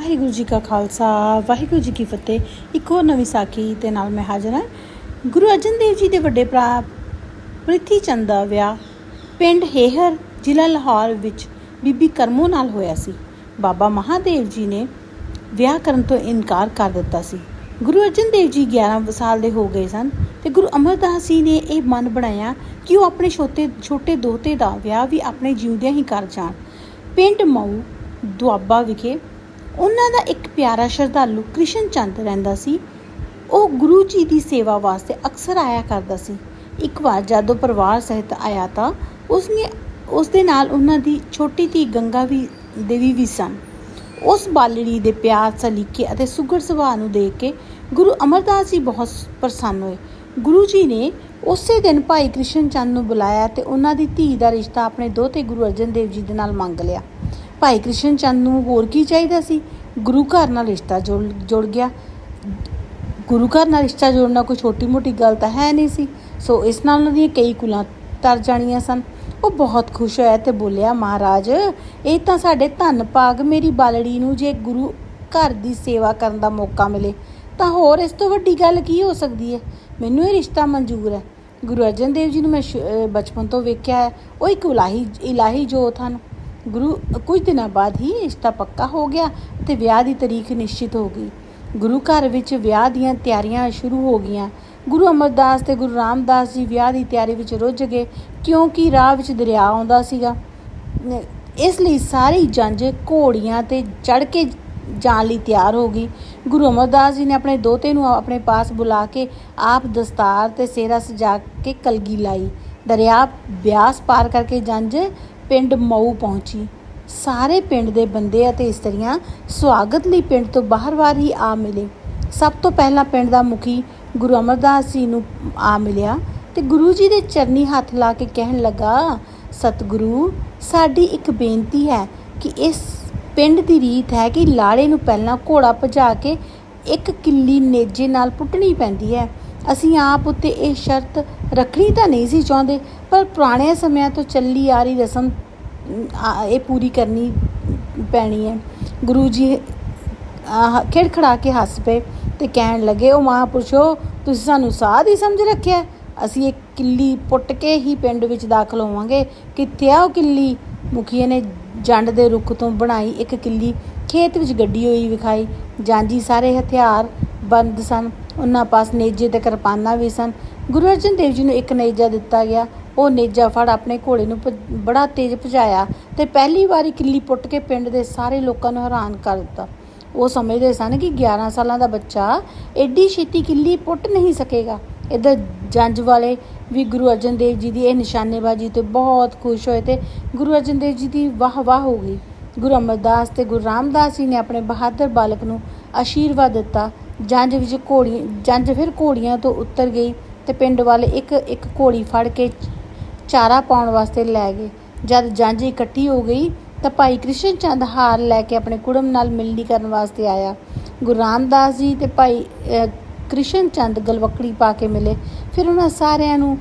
ਵਾਹਿਗੁਰੂ ਜੀ ਕਾ ਖਾਲਸਾ, ਵਾਹਿਗੁਰੂ ਜੀ ਕੀ ਫਤਿਹ। ਇੱਕ ਹੋਰ ਨਵੀਂ ਸਾਖੀ ਤੇ ਨਾਲ ਮੈਂ ਹਾਜ਼ਰ ਹਾਂ। ਗੁਰੂ ਅਰਜਨ ਦੇਵ ਜੀ ਦੇ ਵੱਡੇ ਭਰਾ ਪ੍ਰਿਥੀ ਚੰਦ ਦਾ ਵਿਆਹ ਪਿੰਡ ਹੇਹਰ, ਜ਼ਿਲ੍ਹਾ ਲਾਹੌਰ ਵਿੱਚ ਬੀਬੀ ਕਰਮੋ ਨਾਲ ਹੋਇਆ ਸੀ। ਬਾਬਾ ਮਹਾਦੇਵ ਜੀ ਨੇ ਵਿਆਹ ਕਰਨ ਤੋਂ ਇਨਕਾਰ ਕਰ ਦਿੱਤਾ ਸੀ। ਗੁਰੂ ਅਰਜਨ ਦੇਵ ਜੀ 11 ਸਾਲ ਦੇ ਹੋ ਗਏ ਸਨ ਤੇ ਗੁਰੂ ਅਮਰਦਾਸ ਜੀ ਨੇ ਇਹ ਮਨ ਬਣਾਇਆ ਕਿ ਉਹ ਆਪਣੇ ਛੋਟੇ ਛੋਟੇ ਦੋਹਤੇ ਦਾ ਵਿਆਹ ਵੀ ਆਪਣੇ ਜਿਉਂਦਿਆਂ ਹੀ ਕਰ ਜਾਣ। ਪਿੰਡ ਮਊ ਦੁਆਬਾ ਵਿਖੇ ਉਹਨਾਂ ਦਾ ਇੱਕ ਪਿਆਰਾ ਸ਼ਰਧਾਲੂ ਕ੍ਰਿਸ਼ਨ ਚੰਦ ਰਹਿੰਦਾ ਸੀ। ਉਹ ਗੁਰੂ ਜੀ ਦੀ ਸੇਵਾ ਵਾਸਤੇ ਅਕਸਰ ਆਇਆ ਕਰਦਾ ਸੀ। ਇੱਕ ਵਾਰ ਜਦੋਂ ਪਰਿਵਾਰ ਸਹਿਤ ਆਇਆ ਤਾਂ ਉਸਨੇ ਉਸ ਦੇ ਨਾਲ ਉਹਨਾਂ ਦੀ ਛੋਟੀ ਧੀ ਗੰਗਾ ਵੀ, ਦੇਵੀ ਵੀ ਸਨ। ਉਸ ਬਾਲੜੀ ਦੇ ਪਿਆਰ ਸਲੀਕੇ ਅਤੇ ਸੁਘੜ ਸੁਭਾਅ ਨੂੰ ਦੇਖ ਕੇ ਗੁਰੂ ਅਮਰਦਾਸ ਜੀ ਬਹੁਤ ਪ੍ਰਸੰਨ ਹੋਏ। ਗੁਰੂ ਜੀ ਨੇ ਉਸੇ ਦਿਨ ਭਾਈ ਕ੍ਰਿਸ਼ਨ ਚੰਦ ਨੂੰ ਬੁਲਾਇਆ ਤੇ ਉਹਨਾਂ ਦੀ ਧੀ ਦਾ ਰਿਸ਼ਤਾ ਆਪਣੇ ਦੋਤੇ ਗੁਰੂ ਅਰਜਨ ਦੇਵ ਜੀ ਦੇ ਨਾਲ ਮੰਗ ਲਿਆ। ਭਾਈ ਕ੍ਰਿਸ਼ਨ ਚੰਦ ਨੂੰ ਹੋਰ ਕੀ ਚਾਹੀਦਾ ਸੀ? ਗੁਰੂ ਘਰ ਨਾਲ ਰਿਸ਼ਤਾ ਜੁੜ ਜੁੜ ਗਿਆ। ਗੁਰੂ ਘਰ ਨਾਲ ਰਿਸ਼ਤਾ ਜੋੜਨਾ ਕੋਈ ਛੋਟੀ-ਮੋਟੀ ਗੱਲ ਤਾਂ ਹੈ ਨਹੀਂ ਸੀ। ਸੋ ਇਸ ਨਾਲ ਉਹਨਾਂ ਦੀਆਂ ਕਈ ਕੁਲਾਂ ਤਰ ਜਾਣੀਆਂ ਸਨ। ਉਹ ਬਹੁਤ ਖੁਸ਼ ਹੋਇਆ ਤੇ ਬੋਲਿਆ, ਮਹਾਰਾਜ, ਇਹ ਤਾਂ ਸਾਡੇ ਧੰਨ ਭਾਗ ਮੇਰੀ ਬਾਲੜੀ ਨੂੰ ਜੇ ਗੁਰੂ ਘਰ ਦੀ ਸੇਵਾ ਕਰਨ ਦਾ ਮੌਕਾ ਮਿਲੇ, ਤਾਂ ਹੋਰ ਇਸ ਤੋਂ ਵੱਡੀ ਗੱਲ ਕੀ ਹੋ ਸਕਦੀ ਹੈ? ਮੈਨੂੰ ਇਹ ਰਿਸ਼ਤਾ ਮਨਜ਼ੂਰ ਹੈ। ਗੁਰੂ ਅਰਜਨ ਦੇਵ ਜੀ ਨੂੰ ਮੈਂ ਸ਼- ਬਚਪਨ ਤੋਂ ਵੇਖਿਆ ਹੈ, ਉਹ ਇੱਕ ਇਲਾਹੀ ਇਲਾਹੀ ਜੋਤ ਹਨ। ਗੁਰੂ, ਕੁਝ ਦਿਨਾਂ ਬਾਅਦ ਹੀ ਰਿਸ਼ਤਾ ਪੱਕਾ ਹੋ ਗਿਆ ਤੇ ਵਿਆਹ ਦੀ ਤਾਰੀਖ ਨਿਸ਼ਚਿਤ ਹੋ ਗਈ। ਗੁਰੂ ਘਰ ਵਿੱਚ ਵਿਆਹ ਦੀਆਂ ਤਿਆਰੀਆਂ ਸ਼ੁਰੂ ਹੋ ਗਈਆਂ। ਗੁਰੂ ਅਮਰਦਾਸ ਤੇ ਗੁਰੂ ਰਾਮਦਾਸ ਜੀ ਵਿਆਹ ਦੀ ਤਿਆਰੀ ਵਿੱਚ ਰੁੱਝ ਗਏ, ਕਿਉਂਕਿ ਰਾਹ ਵਿੱਚ ਦਰਿਆ ਆਉਂਦਾ ਸੀਗਾ। ਇਸ ਲਈ ਸਾਰੀ ਜੰਜ ਘੋੜੀਆਂ ਤੇ ਚੜ ਕੇ ਜਾਣ ਲਈ ਤਿਆਰ ਹੋ ਗਈ। ਗੁਰੂ ਅਮਰਦਾਸ ਜੀ ਨੇ ਆਪਣੇ ਦੋਤੇ ਨੂੰ ਆਪਣੇ ਪਾਸ ਬੁਲਾ ਕੇ ਆਪ ਦਸਤਾਰ ਤੇ ਸੇਰਾ ਸਜਾ ਕੇ ਕਲਗੀ ਲਾਈ। ਦਰਿਆ ਬਿਆਸ ਪਾਰ ਕਰਕੇ ਜੰਜ ਪਿੰਡ ਮਊ ਪਹੁੰਚੀ। ਸਾਰੇ ਪਿੰਡ ਦੇ ਬੰਦੇ ਅਤੇ ਇਸਤਰੀਆਂ ਸਵਾਗਤ ਲਈ ਪਿੰਡ ਤੋਂ ਬਾਹਰ-ਬਾਹਰ ਹੀ ਆ ਮਿਲੇ। ਸਭ ਤੋਂ ਪਹਿਲਾਂ ਪਿੰਡ ਦਾ ਮੁਖੀ ਗੁਰੂ ਅਮਰਦਾਸ ਜੀ ਨੂੰ ਆ ਮਿਲਿਆ ਤੇ ਗੁਰੂ ਜੀ ਦੇ ਚਰਨੀ ਹੱਥ ਲਾ ਕੇ ਕਹਿਣ ਲੱਗਾ, ਸਤਿਗੁਰੂ, ਸਾਡੀ ਇੱਕ ਬੇਨਤੀ ਹੈ ਕਿ ਇਸ ਪਿੰਡ ਦੀ ਰੀਤ ਹੈ ਕਿ ਲਾੜੇ ਨੂੰ ਪਹਿਲਾਂ ਘੋੜਾ ਭਜਾ ਕੇ ਇੱਕ ਕਿੱਲੀ ਨੇਜੇ ਨਾਲ ਪੁੱਟਣੀ ਪੈਂਦੀ ਹੈ। ਅਸੀਂ ਆਪ ਉੱਤੇ ਇਹ ਸ਼ਰਤ ਰੱਖਣੀ ਤਾਂ ਨਹੀਂ ਸੀ ਚਾਹੁੰਦੇ, ਪਰ ਪੁਰਾਣੇ ਸਮਿਆਂ ਤੋਂ ਚੱਲੀ ਆ ਰਹੀ ਰਸਮ ਆ- ਇਹ ਪੂਰੀ ਕਰਨੀ ਪੈਣੀ ਹੈ। ਗੁਰੂ ਜੀ ਖਿੜਖੜਾ ਕੇ ਹੱਸ ਪਏ ਤੇ ਕਹਿਣ ਲੱਗੇ ਉਹ ਮਹਾਂਪੁਰਸ਼ੋ, ਤੁਸੀਂ ਸਾਨੂੰ ਸਾਧ ਹੀ ਸਮਝ ਰੱਖਿਆ ਅਸੀਂ ਇੱਕ ਕਿੱਲੀ ਪੁੱਟ ਕੇ ਹੀ ਪਿੰਡ ਵਿੱਚ ਦਾਖਲ ਹੋਵਾਂਗੇ। ਕਿੱਥੇ ਆ ਉਹ ਕਿੱਲੀ? ਮੁਖੀਏ ਨੇ ਜੰਡ ਦੇ ਰੁੱਖ ਤੋਂ ਬਣਾਈ ਇੱਕ ਕਿੱਲੀ, ਖੇਤ ਵਿੱਚ ਗੱਡੀ ਹੋਈ ਵਿਖਾਈ। ਜਾਂਜੀ ਸਾਰੇ ਹਥਿਆਰ ਬੰਦ ਸਨ। ਉਹਨਾਂ ਪਾਸ ਨੇਜੇ ਤੇ ਕਿਰਪਾਨਾਂ ਵੀ ਸਨ। ਗੁਰੂ ਅਰਜਨ ਦੇਵ ਜੀ ਨੂੰ ਇੱਕ ਨੇਜਾ ਦਿੱਤਾ ਗਿਆ। ਉਹ ਨੇਜਾ ਫੜ ਆਪਣੇ ਘੋੜੇ ਨੂੰ ਭਜ- ਬੜਾ ਤੇਜ਼ ਭਜਾਇਆ ਤੇ ਪਹਿਲੀ ਵਾਰੀ ਕਿੱਲੀ ਪੁੱਟ ਕੇ ਪਿੰਡ ਦੇ ਸਾਰੇ ਲੋਕਾਂ ਨੂੰ ਹੈਰਾਨ ਕਰ ਦਿੱਤਾ। ਉਹ ਸਮਝਦੇ ਸਨ ਕਿ 11 ਸਾਲਾਂ ਦਾ ਬੱਚਾ ਐਡੀ ਛੇਤੀ ਕਿੱਲੀ ਪੁੱਟ ਨਹੀਂ ਸਕੇਗਾ। ਇਧਰ ਜੰਜ ਵਾਲੇ ਵੀ ਗੁਰੂ ਅਰਜਨ ਦੇਵ ਜੀ ਦੀ ਇਹ ਨਿਸ਼ਾਨੇਬਾਜ਼ੀ ਤੇ ਬਹੁਤ ਖੁਸ਼ ਹੋਏ ਤੇ ਗੁਰੂ ਅਰਜਨ ਦੇਵ ਜੀ ਦੀ ਵਾਹ ਵਾਹ ਹੋ ਗਈ। ਗੁਰੂ ਅਮਰਦਾਸ ਤੇ ਗੁਰੂ ਰਾਮਦਾਸ ਜੀ ਨੇ ਆਪਣੇ ਬਹਾਦਰ ਬਾਲਕ ਨੂੰ ਆਸ਼ੀਰਵਾਦ ਦਿੱਤਾ। ਜੰਜ ਵਿੱਚ ਘੋੜੀ ਜੰਜ ਫਿਰ ਘੋੜੀਆਂ ਤੋਂ ਉਤਰ ਗਈ ਤੇ ਪਿੰਡ ਵਾਲੇ ਇੱਕ ਇੱਕ ਘੋੜੀ ਫੜ ਕੇ ਚਾਰਾ ਪਾਉਣ ਵਾਸਤੇ ਲੈ ਗਏ। ਜਦ ਜੰਜ ਇਕੱਠੀ ਹੋ ਗਈ ਤਾਂ ਭਾਈ ਕ੍ਰਿਸ਼ਨ ਚੰਦ ਹਾਰ ਲੈ ਕੇ ਆਪਣੇ ਕੁੜਮ ਨਾਲ ਮਿਲਣੀ ਕਰਨ ਵਾਸਤੇ ਆਇਆ। ਗੁਰੂ ਰਾਮਦਾਸ ਜੀ ਤੇ ਭਾਈ ਕ੍ਰਿਸ਼ਨ ਚੰਦ ਗਲਵਕੜੀ ਪਾ ਕੇ ਮਿਲੇ। ਫਿਰ ਉਹਨਾਂ ਸਾਰਿਆਂ ਨੂੰ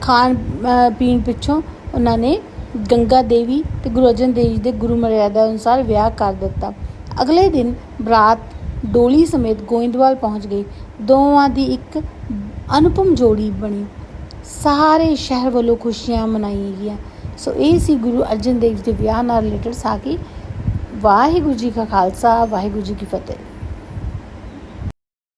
ਖਾਣ ਪੀਣ ਪਿੱਛੋਂ ਉਹਨਾਂ ਨੇ ਗੰਗਾ ਦੇਵੀ ਤੇ ਗੁਰੂ ਅਰਜਨ ਦੇਵ ਜੀ ਦੇ ਗੁਰੂ ਮਰਿਆਦਾ ਅਨੁਸਾਰ ਵਿਆਹ ਕਰ ਦਿੱਤਾ। ਅਗਲੇ ਦਿਨ ਬਰਾਤ ਡੋਲੀ ਸਮੇਤ ਗੋਇੰਦਵਾਲ ਪਹੁੰਚ ਗਈ ਦੋਵਾਂ ਦੀ ਇੱਕ ਅਨੁਪਮ ਜੋੜੀ ਬਣੀ। ਸਾਰੇ ਸ਼ਹਿਰ ਵੱਲੋਂ ਖੁਸ਼ੀਆਂ ਮਨਾਈਆਂ ਗਈਆਂ। ਸੋ ਇਹ ਸੀ ਗੁਰੂ ਅਰਜਨ ਦੇਵ ਜੀ ਦੇ ਵਿਆਹ ਨਾਲ ਰਿਲੇਟਡ ਸਾਖੀ ਵਾਹਿਗੁਰੂ ਜੀ ਕਾ ਖਾਲਸਾ, ਵਾਹਿਗੁਰੂ ਜੀ ਕੀ ਫਤਿਹ।